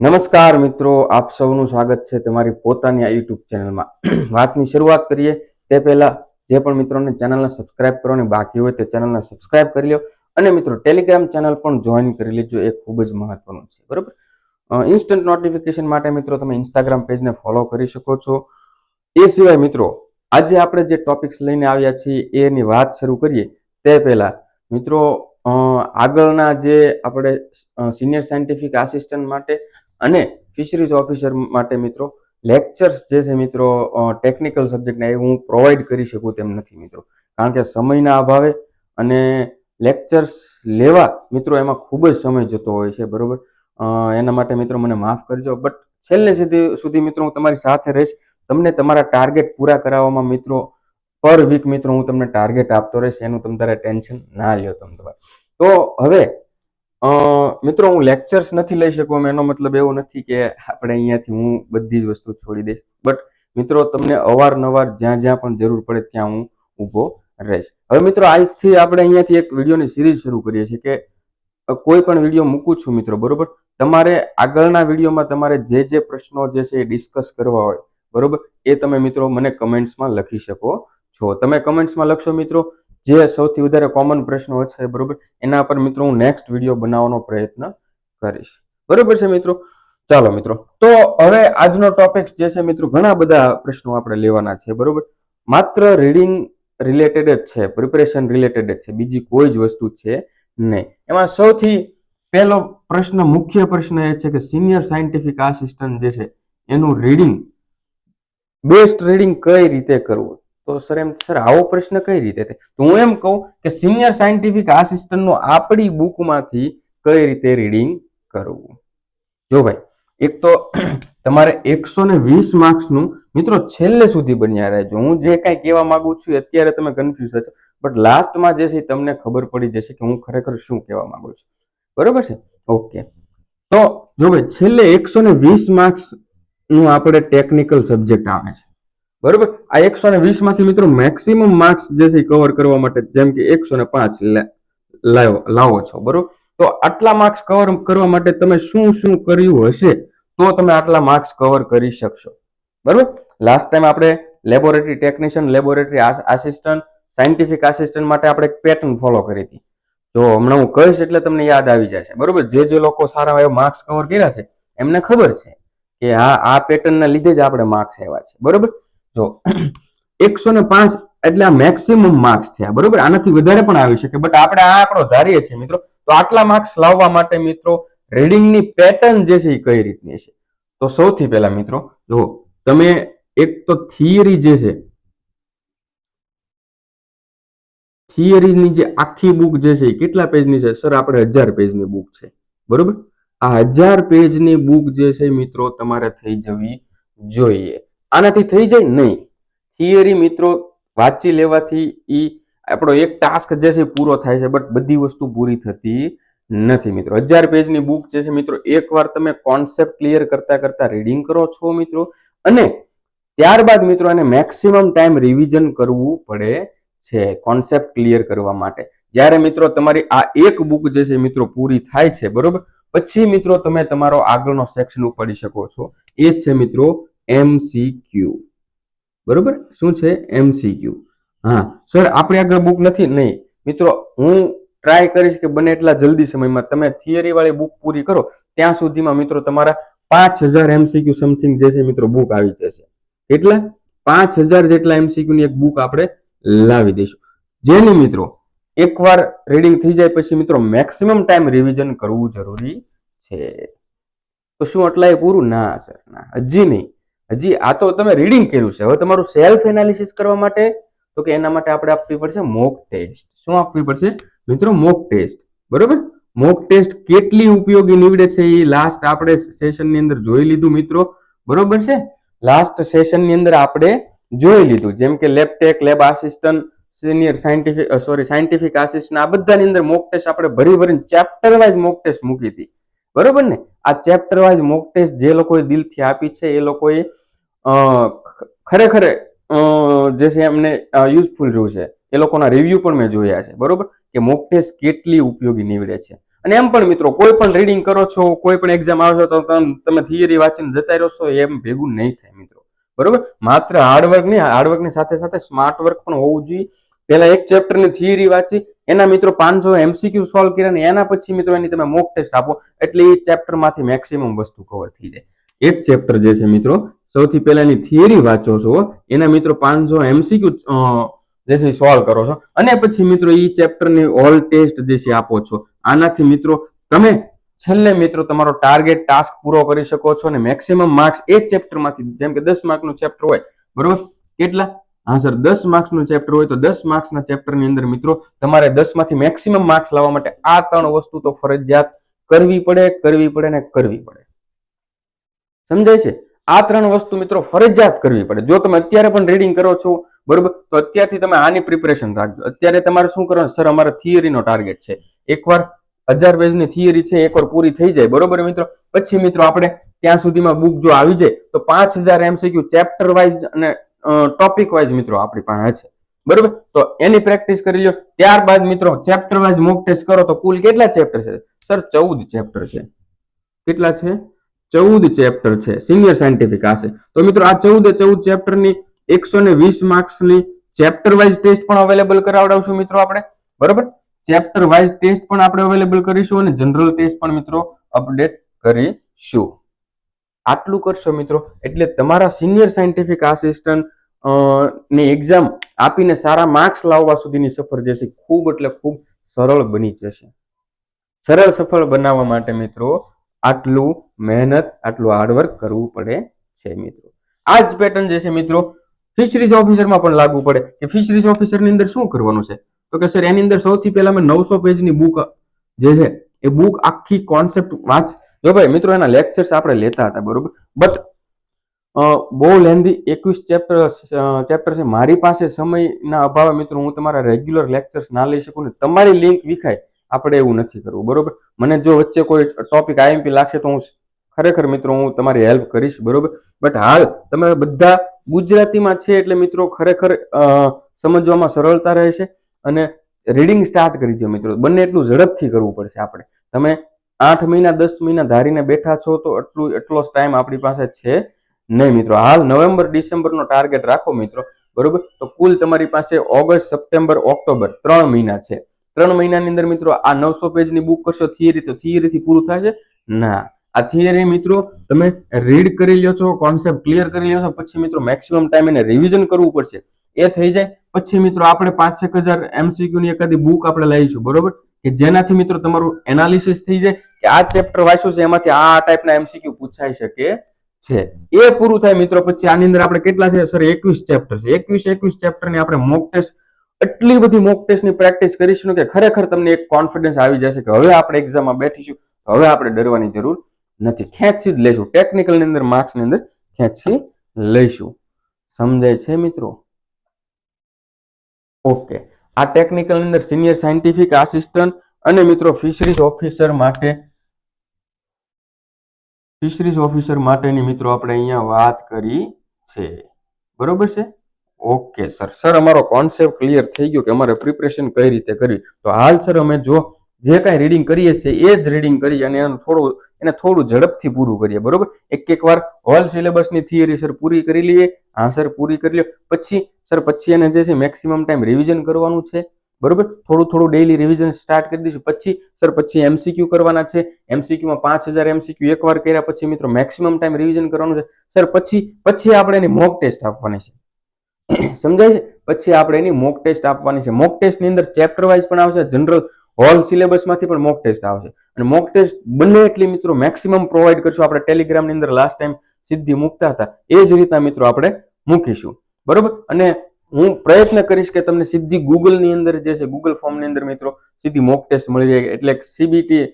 નમસ્કાર મિત્રો, આપ સૌનું સ્વાગત છે તમારી પોતાની આ યુટ્યુબ ચેનલમાં. વાતની શરૂઆત કરીએ, તે પહેલા જે પણ મિત્રોને ચેનલને સબસ્ક્રાઇબ કરવાની બાકી હોય તે ચેનલને સબસ્ક્રાઇબ કરી લો અને મિત્રો ટેલિગ્રામ ચેનલ પણ જોઈન કરી લેજો, એ ખૂબ જ મહત્વનું છે, બરોબર? ઇન્સ્ટન્ટ નોટિફિકેશન માટે મિત્રો, તમે ઇન્સ્ટાગ્રામ પેજને ફોલો કરી શકો છો. એ સિવાય મિત્રો, આજે આપણે જે ટોપિક્સ લઈને આવ્યા છીએ, એની વાત શરૂ કરીએ, તે પહેલા મિત્રો આગળના જે આપણે સિનિયર સાયન્ટિફિક આસિસ્ટન્ટ માટે અને ફિશરીઝ ઓફિસર માટે મિત્રો લેક્ચર્સ જે છે મિત્રો ટેકનિકલ સબ્જેક્ટના એ હું પ્રોવાઈડ કરી શકું તેમ નથી મિત્રો. કારણ કે સમયના અભાવે અને લેક્ચર્સ લેવા મિત્રો એમાં ખૂબ જ સમય જતો હોય છે, બરોબર? એના માટે મિત્રો મને માફ કરજો બટ છેલ્લે સુધી સુધી મિત્રો હું તમારી સાથે રહીશ. તમને તમારા ટાર્ગેટ પૂરા કરાવવામાં મિત્રો પર વીક મિત્રો હું તમને ટાર્ગેટ આપતો રહીશ, એનું તમે તારે ટેન્શન ના લ્યો તમે તમારે. તો હવે મિત્રો હું લેક્ચર્સ નથી લઈ શકું, એનો મતલબ એવો નથી કે આપણે અહીંયાથી હું બધી જ વસ્તુ છોડી દઈશ. બટ મિત્રો તમને અવારનવાર જ્યાં જ્યાં પણ જરૂર પડે ત્યાં હું ઊભો રહીશ. હવે મિત્રો આજથી આપણે અહીંયાથી એક વિડીયોની સિરીઝ શરૂ કરીએ છીએ કે કોઈ પણ વીડિયો મૂકું છું મિત્રો, બરોબર? તમારે આગળના વિડીયોમાં તમારે જે જે પ્રશ્નો જે છે એ ડિસ્કસ કરવા હોય, બરોબર? એ તમે મિત્રો મને કમેન્ટ્સમાં લખી શકો છો. તમે કમેન્ટ્સમાં લખશો મિત્રો જે સૌથી વધારે કોમન પ્રશ્નો છે, બરોબર? એના પર મિત્રો હું નેક્સ્ટ વીડિયો બનાવવાનો પ્રયત્ન કરીશ. બરોબર છે મિત્રો? ચાલો મિત્રો. તો હવે આજનો ટોપિક જે છે મિત્રો, ઘણા બધા પ્રશ્નો આપણે લેવાના છે, બરોબર? માત્ર રીડિંગ રિલેટેડ જ છે પ્રિપરેશન રિલેટેડ જ છે, બીજી કોઈ જ વસ્તુ છે નહીં. એમાં સૌથી પહેલો પ્રશ્ન, મુખ્ય પ્રશ્ન એ છે કે સિનિયર સાયન્ટિફિક આસિસ્ટન્ટ જે છે, એનું રીડિંગ બેસ્ટ રીડિંગ કઈ રીતે કરવું? તો સર એમ, સર, આવો પ્રશ્ન કઈ રીતે થાય? તો હું એમ કહું કે સિનિયર સાયન્ટિફિક આસિસ્ટન્ટનો આપણી બુકમાંથી કઈ રીતે રીડિંગ કરવું? જો ભાઈ, એક તો તમારે એકસો ને વીસ માર્ક્સનું મિત્રો, છેલ્લે સુધી બન્યા રહેજો. હું જે કાંઈ કહેવા માંગુ છું અત્યારે તમે કન્ફ્યુઝ છો બટ લાસ્ટમાં જે છે તમને ખબર પડી જશે કે હું ખરેખર શું કહેવા માંગુ છું. બરોબર છે? ઓકે તો જો ભાઈ, છેલ્લે એકસો ને વીસ માર્ક્સનું આપણે ટેકનિકલ સબ્જેક્ટ આવે છે. બરોબર? આ એકસો ને વીસમાંથી મિત્રો મેક્સિમમ માર્ક્સ જે છે કવર કરવા માટે જેમ કે એકસો ને પાંચ લાવો લાવો છો, બરોબર? તો આટલા માર્ક્સ કવર કરવા માટે તમે શું શું કર્યું હશે તો તમે આટલા માર્ક્સ કવર કરી શકશો, બરોબર? લાસ્ટ ટાઈમ આપણે laboratory technician laboratory assistant scientific assistant માટે આપણે એક પેટર્ન ફોલો કરી હતી. જો હમણાં હું કહીશ એટલે તમને યાદ આવી જશે, બરોબર? જે જે લોકો સારા એવા માર્ક્સ કવર કર્યા છે, એમને ખબર છે કે હા આ પેટર્નના લીધે જ આપણે માર્ક્સ આવ્યા છે, બરોબર? જો એકસો ને પાંચ એટલે આ મેક્સિમમ માર્ક્સ થયા બરોબર? આનાથી વધારે પણ આવી શકે. બટ આપણે આ આંકડો ધારીએ છીએ, મિત્રો. તો આટલા માર્ક્સ લાવવા માટે, મિત્રો રીડિંગની પેટર્ન જે છે એ કઈ રીતની છે? તો સૌથી પહેલા, મિત્રો જો તમે એક તો થિયરી જે છે થિયરીની જે આખી બુક જે છે એ કેટલા પેજની છે? સર, આપણે હજાર પેજની બુક છે. બરોબર? આ હજાર પેજની બુક જે છે મિત્રો, તમારે થઈ જવી જોઈએ. આનાથી થઈ જાય નહીં. થિયરી મિત્રો વાંચી લેવાથી એ આપણો એક ટાસ્ક જે છે પૂરો થાય છે બટ બધી વસ્તુ પૂરી થતી નથી મિત્રો. હજાર પેજની બુક જે છે મિત્રો, એકવાર તમે કોન્સેપ્ટ ક્લિયર કરતા કરતા રીડિંગ કરો છો મિત્રો, અને ત્યારબાદ મિત્રો એને મેક્સિમમ ટાઈમ રિવિઝન કરવું પડે છે કોન્સેપ્ટ ક્લિયર કરવા માટે. જ્યારે મિત્રો તમારી આ એક બુક જે છે મિત્રો પૂરી થાય છે, બરોબર? પછી મિત્રો તમે તમારો આગળનો સેક્શન ઉપાડી શકો છો. એ છે મિત્રો એમસીક્યુ બરોબર? શું છે એમસીક્યુ હા, સર, આપણી આગળ બુક નથી, નહીં. મિત્રો, હું ટ્રાય કરીશ કે બને એટલા જલ્દી સમયમાં. તમે થિયરી વાળી બુક પૂરી કરો, ત્યાં સુધીમાં, મિત્રો, તમારા પાંચ હજાર એમસીક્યુ સમથિંગ જે છે, મિત્રો બુક આવી જશે. એટલા પાંચ હજાર જેટલા એમસીક્યુ ની એક બુક આપણે લાવી દઈશું. જેની, મિત્રો, એકવાર રીડિંગ થઈ જાય પછી, મિત્રો મેક્સિમમ ટાઈમ રિવિઝન કરવું જરૂરી છે. તો શું, આટલા એ પૂરું? ના, સર, ના. હજી નહીં. હજી આ તો તમે રીડિંગ કર્યું છે. હવે તમારું સેલ્ફ એનાલિસિસ કરવા માટે, તો કે એના માટે આપણે આપવી પડશે મોક ટેસ્ટ શું આપવી પડશે? મિત્રો મોક ટેસ્ટ બરોબર? મોક ટેસ્ટ કેટલી ઉપયોગી નીવડે છે એ લાસ્ટ આપણે સેશનની અંદર જોઈ લીધું, મિત્રો. બરોબર છે? લાસ્ટ સેશનની અંદર આપણે જોઈ લીધું. જેમ કે lab tech lab assistant senior scientific sorry scientific assistant આ બધાની અંદર મોક ટેસ્ટ આપણે ભરી ભરીને ચેપ્ટર વાઇઝ મોક ટેસ્ટ મૂકી હતી. બરોબર ને? આ ચેપ્ટર વાઇઝ મોક ટેસ્ટ જે લોકોએ દિલથી આપી છે, એ લોકોએ ખરેખર જે છે એમને યુઝફુલ રહ્યું છે. એ લોકોના રિવ્યુ પણ મેં જોયા છે, બરોબર? કે મોક ટેસ્ટ કેટલી ઉપયોગી નીવડે છે. અને એમ પણ મિત્રો, કોઈ પણ રીડિંગ કરો છો, કોઈ પણ એક્ઝામ આવશો તો તમ- તમે થિયરી વાંચીને જતા રહો છો એમ ભેગું નહીં થાય મિત્રો. બરોબર? માત્ર હાર્ડવર્ક નહીં હાર્ડવર્કની સાથે સાથે સ્માર્ટ વર્ક પણ હોવું જોઈએ. પહેલા એક ચેપ્ટરની થિયરી વાંચી, એના મિત્રો પાંચસો એમસીક્યુ સોલ્વ કર્યા ને એના પછી મિત્રો એની તમે મોક ટેસ્ટ આપો, એટલે એ ચેપ્ટરમાંથી મેક્સિમમ વસ્તુ કવર થઈ જાય. એક ચેપ્ટર જે છે મિત્રો, સૌથી પહેલાની થિયરી વાંચો છો, એના મિત્રો પાંચસો એમસીક્યુ જે છે સોલ્વ કરો છો. અને પછી મિત્રો એ ચેપ્ટરની ઓલ ટેસ્ટ જે છે આપો છો. આનાથી મિત્રો તમે છેલ્લે મિત્રો તમારો ટાર્ગેટ ટાસ્ક પૂરો કરી શકો છો અને મેક્સિમમ માર્ક્સ એ ચેપ્ટરમાંથી જેમ કે દસ માર્કનું ચેપ્ટર હોય, બરોબર? કેટલા? હા સર દસ માર્ક્સનું ચેપ્ટર હોય તો દસ માર્ક્સના ચેપ્ટરની અંદર મિત્રો, તમારે દસમાંથી મેક્સિમમ માર્ક્સ લાવવા માટે આ ત્રણ વસ્તુ તો ફરજિયાત કરવી પડે કરવી પડે ને કરવી પડે. સમજાય છે? આ ત્રણ વસ્તુ મિત્રો ફરજિયાત કરવી પડે. જો તમે અત્યારે પણ રીડિંગ કરો છો, બરોબર, તો અત્યારથી તમે આની પ્રિપેરેશન રાખજો. અત્યારે તમારે શું કરવાનું? સર અમારે થિયરીનો ટાર્ગેટ છે. એકવાર હજાર પેજની થિયરી છે, એકવાર પૂરી થઈ જાય, બરોબર મિત્રો? પછી મિત્રો આપણે ત્યાં સુધીમાં બુક જો આવી જાય, તો પાંચ હજાર એમસીક્યુ ચેપ્ટર વાઇઝ અને ટોપિક વાઇઝ મિત્રો આપણી પાસે છે. બરોબર? તો એની પ્રેક્ટિસ કરી લો ત્યારબાદ મિત્રો ચેપ્ટર વાઇઝ મોક ટેસ્ટ કરો તો કુલ કેટલા ચેપ્ટર છે? સર, ચૌદ ચેપ્ટર છે. કેટલા છે? ચૌદ ચેપ્ટર છે. સિનિયર સાયન્ટિફિક આશે તો મિત્રો આ ચૌદ ચૌદ ચેપ્ટરની એકસો ને વીસ માર્ક્સની ચેપ્ટર વાઇઝ ટેસ્ટ પણ અવેલેબલ કરાવડાવશું મિત્રો આપણે. બરોબર? ચેપ્ટર વાઇઝ ટેસ્ટ પણ આપણે અવેલેબલ કરીશું અને જનરલ ટેસ્ટ પણ મિત્રો અપડેટ કરીશું. આટલું કરશો મિત્રો? એટલે તમારા સિનિયર સાયન્ટિફિક આસિસ્ટન્ટની એક્ઝામ આપીને સારા માર્ક્સ લાવવા સુધીની સફર જે છે ખૂબ એટલે ખૂબ સરળ બની જશે. સરળ સફળ બનાવવા માટે મિત્રો આટલું મહેનત, આટલું હાર્ડવર્ક કરવું પડે છે મિત્રો. આ જ પેટર્ન જે છે મિત્રો ફિશરીઝ ઓફિસરમાં પણ લાગુ પડે. કે ફિશરીઝ ઓફિસરની અંદર શું કરવાનું છે? તો કે સર એની અંદર સૌથી પહેલા મેં નવસો પેજની બુક જે છે એ બુક આખી કોન્સેપ્ટ વાંચ જો ભાઈ, મિત્રો, એના લેક્ચર્સ આપણે લેતા હતા, બરોબર? બટ બહુ લેન્ધી એકવીસ ચેપ્ટર ચેપ્ટર છે. મારી પાસે સમયના અભાવે, મિત્રો, હું તમારા રેગ્યુલર લેક્ચર્સ ના લઈ શકું ને તમારી લિંક વિખાય. આપણે એવું નથી કરવું, બરોબર? મને જો વચ્ચે કોઈ ટોપિક આઈએમપી લાગશે તો હું ખરેખર, મિત્રો, હું તમારી હેલ્પ કરીશ, બરોબર? બટ હાલ, તમે બધા ગુજરાતીમાં છે એટલે, મિત્રો, ખરેખર સમજવામાં સરળતા રહેશે. અને રીડિંગ સ્ટાર્ટ કરી દો મિત્રો. બંને એટલું ઝડપથી કરવું પડશે આપણે. તમે આઠ મહિના, દસ મહિના ધારીને બેઠા છો તો એટલું એટલો જ ટાઈમ આપણી પાસે છે નહીં મિત્રો. હાલ નવેમ્બર, ડિસેમ્બરનો ટાર્ગેટ રાખો મિત્રો. બરોબર? તો કુલ તમારી પાસે ઓગસ્ટ, સપ્ટેમ્બર, ઓક્ટોબર ત્રણ મહિના છે. ત્રણ મહિનાની અંદર મિત્રો આ નવસો પેજની બુક કરશો થિયરી તો થિયરીથી પૂરું થશે? ના. આ થિયરી મિત્રો તમે રીડ કરી લ્યો છો કોન્સેપ્ટ ક્લિયર કરી લ્યો છો, પછી મિત્રો મેક્સિમમ ટાઈમ એને રિવિઝન કરવું પડશે. એ થઈ જાય. પછી મિત્રો આપણે પાંચ છ હજાર એમસીક્યુ ની એકાદી બુક આપણે લઈશું. બરોબર? કે જેનાથી મિત્રો તમારું એનાલિસિસ થઈ જાય કે આ ચેપ્ટર વાંચ્યું છે, એમાંથી આ ટાઈપના એમસીક્યુ પૂછાઈ શકે છે. એ પૂરું થાય મિત્રો, પછી આની અંદર આપણે કેટલા છે? સર એકવીસ ચેપ્ટર છે. એકવીસ એકવીસ ચેપ્ટરની આપણે મોક ટેસ્ટ એટલી બધી મોક ટેસ્ટની પ્રેક્ટિસ કરીશું કે ખરેખર તમને એક કોન્ફિડન્સ આવી જશે કે હવે આપણે એક્ઝામમાં બેઠીશું હવે આપણે ડરવાની જરૂર નથી. ખેંચી જ લેશું. ટેકનિકલની અંદર માર્ક્સની અંદર ખેંચી લઈશું. સમજાય છે મિત્રો? ઓકે આ ટેકનિકલ અંદર સિનિયર સાયન્ટિફિક આસિસ્ટન્ટ અને મિત્રો ફિશરીઝ ઓફિસર માટે ફિશરીઝ ઓફિસર માટેની મિત્રો આપણે અહીંયા વાત કરી છે. બરોબર છે? ઓકે સર સર અમારો કોન્સેપ્ટ ક્લિયર થઈ ગયો કે અમારે પ્રિપરેશન કઈ રીતે કરવી? તો હાલ સર અમે જો જે કાંઈ રીડિંગ કરીએ છીએ, એ જ રીડિંગ કરીએ અને એનું થોડું, એને થોડું ઝડપથી પૂરું કરીએ, બરોબર? એક એક વાર, હોલ સિલેબસની થિયરી સર પૂરી કરી લઈએ. હા સર પૂરી કરી લ્યો. પછી સર પછી એને જે છે મેક્સિમમ ટાઈમ રિવિઝન કરવાનું છે, બરોબર? થોડું થોડું ડેઈલી રિવિઝન સ્ટાર્ટ કરી દઈશું. પછી સર પછી એમસીક્યુ કરવાના છે. એમસીક્યુમાં પાંચ હજાર એમસીક્યુ એકવાર કર્યા પછી, મિત્રો મેક્સિમમ ટાઈમ રિવિઝન કરવાનું છે. સર પછી પછી આપણે એની મોક ટેસ્ટ આપવાની છે. સમજાય છે? પછી આપણે એની મોક ટેસ્ટ આપવાની છે. મોક ટેસ્ટની અંદર ચેપ્ટર વાઇઝ પણ આવશે. જનરલ હોલ સિલેબસમાંથી પણ મોક ટેસ્ટ આવશે. અને મોક ટેસ્ટ બંને એટલી મિત્રો મેક્સિમમ પ્રોવાઈડ કરશું. આપણે ટેલિગ્રામની અંદર લાસ્ટ ટાઈમ સીધી મૂકતા હતા. એ જ રીતના મિત્રો આપણે મૂકીશું. બરોબર? અને હું પ્રયત્ન કરીશ કે તમને સીધી ગૂગલની અંદર જે છે, ગૂગલ ફોર્મની અંદર મિત્રો સીધી મોક ટેસ્ટ મળી જાય. એટલે સીબીટી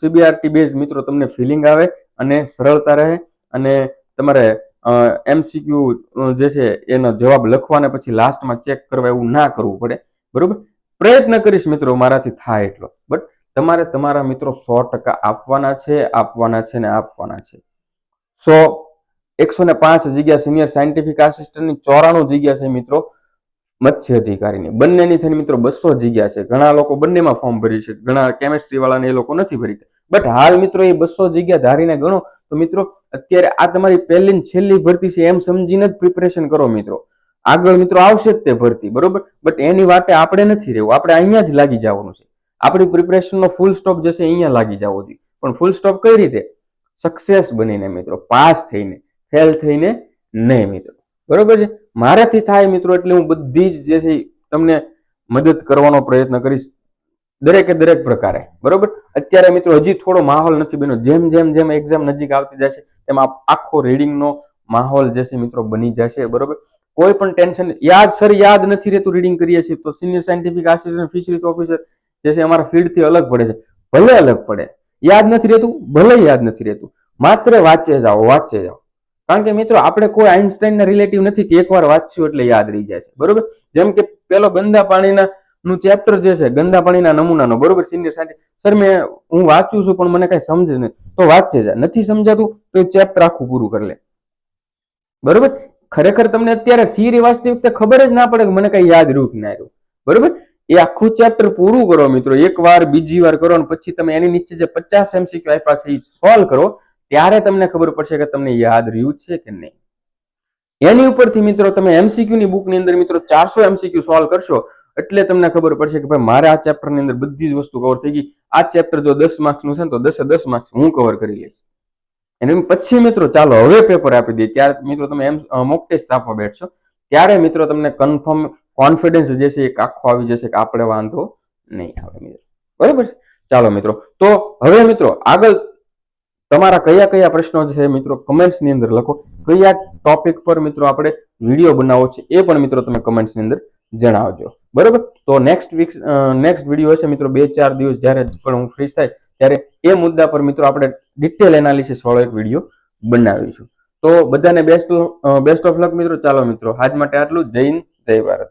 સીબીઆરટી બેઝ મિત્રો તમને ફિલિંગ આવે અને સરળતા રહે અને તમારે એમસીક્યુ જે છે, એનો જવાબ લખવાને પછી લાસ્ટમાં ચેક કરવા એવું ના કરવું પડે. બરોબર? પ્રયત્ન કરીશ મિત્રો મારાથી થાય એટલો. બટ તમારે તમારા મિત્રો સો ટકા આપવાના છે આપવાના છે ને આપવાના છે. સો એકસો ને પાંચ જગ્યા સિનિયર સાયન્ટિફિક આસિસ્ટન્ટની ચોરાણું જગ્યા છે મિત્રો મત્સ્ય અધિકારીની. બંનેની થઈને મિત્રો બસો જગ્યા છે. ઘણા લોકો બંનેમાં ફોર્મ ભરી છે. ઘણા કેમેસ્ટ્રી વાળાને એ લોકો નથી ભરી. બટ હાલ મિત્રો એ બસો જગ્યા ધારીને ગણો તો મિત્રો અત્યારે આ તમારી પહેલી છેલ્લી ભરતી છે એમ સમજીને જ પ્રિપરેશન કરો મિત્રો. આગળ મિત્રો આવશે જ તે ભરતી, બરોબર? બટ એની વાટે આપણે નથી રહેવું, આપણે અહીંયા જ લાગી જવાનું છે. આપણી પ્રિપરેશનનો ફૂલ સ્ટોપ જશે અહીંયા લાગી જવો જોઈએ. પણ ફૂલ સ્ટોપ કઈ રીતે? સક્સેસ બનીને મિત્રો પાસ થઈને ફેલ થઈને નહીં મિત્રો. બરોબર છે? મારાથી થાય મિત્રો એટલે હું બધી જ જે છે તમને મદદ કરવાનો પ્રયત્ન કરીશ દરેકે દરેક પ્રકારે. બરોબર? અત્યારે મિત્રો હજી થોડો માહોલ નથી બન્યો. જેમ જેમ જેમ એક્ઝામ નજીક આવતી જશે, તેમ આખો રીડિંગનો માહોલ જે છે મિત્રો બની જશે. બરોબર? કોઈ પણ ટેન્શન યાદ સર, યાદ નથી રહેતું રીડિંગ કરીએ છીએ. તો senior scientific assistant fisheries officer જે છે અમારા ફિલ્ડથી અલગ પડે છે. ભલે અલગ પડે, યાદ નથી રહેતું, ભલે યાદ નથી રહેતું. માત્ર વાંચે જાઓ વાંચે જાઓ. કારણ કે મિત્રો, આપણે કોઈ આઇન્સ્ટાઈનના રિલેટિવ નથી કે એકવાર વાંચ્યું એટલે યાદ રહી જાય છે. બરોબર? જેમ કે પેલો ગંદા પાણીના નું ચેપ્ટર જે છે ગંદા પાણીના નમૂનાનો, બરોબર? સિનિયર સાયન્ટિસ્ટ સર મેં, હું વાંચું છું, પણ મને કઈ સમજે નહીં. તો વાંચે જાય નથી સમજાતું, તો ચેપ્ટર આખું પૂરું કરી લે. બરોબર? ખરેખર તમને અત્યારે થિયરી વાંચતી વખતે ખબર જ ના પડે કે મને કઈ યાદ કે ના રહ્યું. બરોબર? એ આખું ચેપ્ટર પૂરું કરો મિત્રો. એક વાર, બીજી વાર કરો અને પછી તમે એની નીચે જે પચાસ એમસીક્યુ આપ્યા છે એ સોલ્વ કરો. ત્યારે તમને ખબર પડશે કે તમને યાદ રહ્યું છે કે નહીં. એની ઉપરથી મિત્રો તમે એમસીક્યુ ની બુકની અંદર મિત્રો ચારસો એમસીક્યુ સોલ્વ કરશો, એટલે તમને ખબર પડશે કે ભાઈ મારે આ ચેપ્ટરની અંદર બધી જ વસ્તુ કવર થઈ ગઈ. આ ચેપ્ટર જો દસ માર્ક્સનું છે તો દસે દસ માર્ક્સ હું કવર કરી લઈશ. અને પછી મિત્રો ચાલો હવે પેપર આપી દઈએ. ત્યારે મિત્રો તમે એમ મોક ટેસ્ટ આપવા બેઠશો. ત્યારે મિત્રો તમને કન્ફર્મ કોન્ફિડન્સ જે છે એક આખો આવી જશે કે આપણે વાંધો નહીં આવે મિત્રો. બરાબર છે? ચાલો મિત્રો. તો હવે મિત્રો આગળ તમારા કયા કયા પ્રશ્નો છે મિત્રો કમેન્ટ્સની અંદર લખો. કયા ટોપિક પર મિત્રો આપણે વીડિયો બનાવવો છે એ પણ મિત્રો તમે કમેન્ટ્સની અંદર જણાવજો. બરાબર? તો નેક્સ્ટ વીક નેક્સ્ટ વીડિયો હશે મિત્રો બે ચાર દિવસ જ્યારે પણ હું ફ્રી થાય ત્યારે એ મુદ્દા પર મિત્રો આપણે ડિટેલ એનાલિસિસ વાળો એક વીડિયો બનાવીશું. તો બધાને બેસ્ટ બેસ્ટ ઓફ લક મિત્રો. ચાલો મિત્રો, આજ માટે આટલું જય હિન્દ, જય ભારત.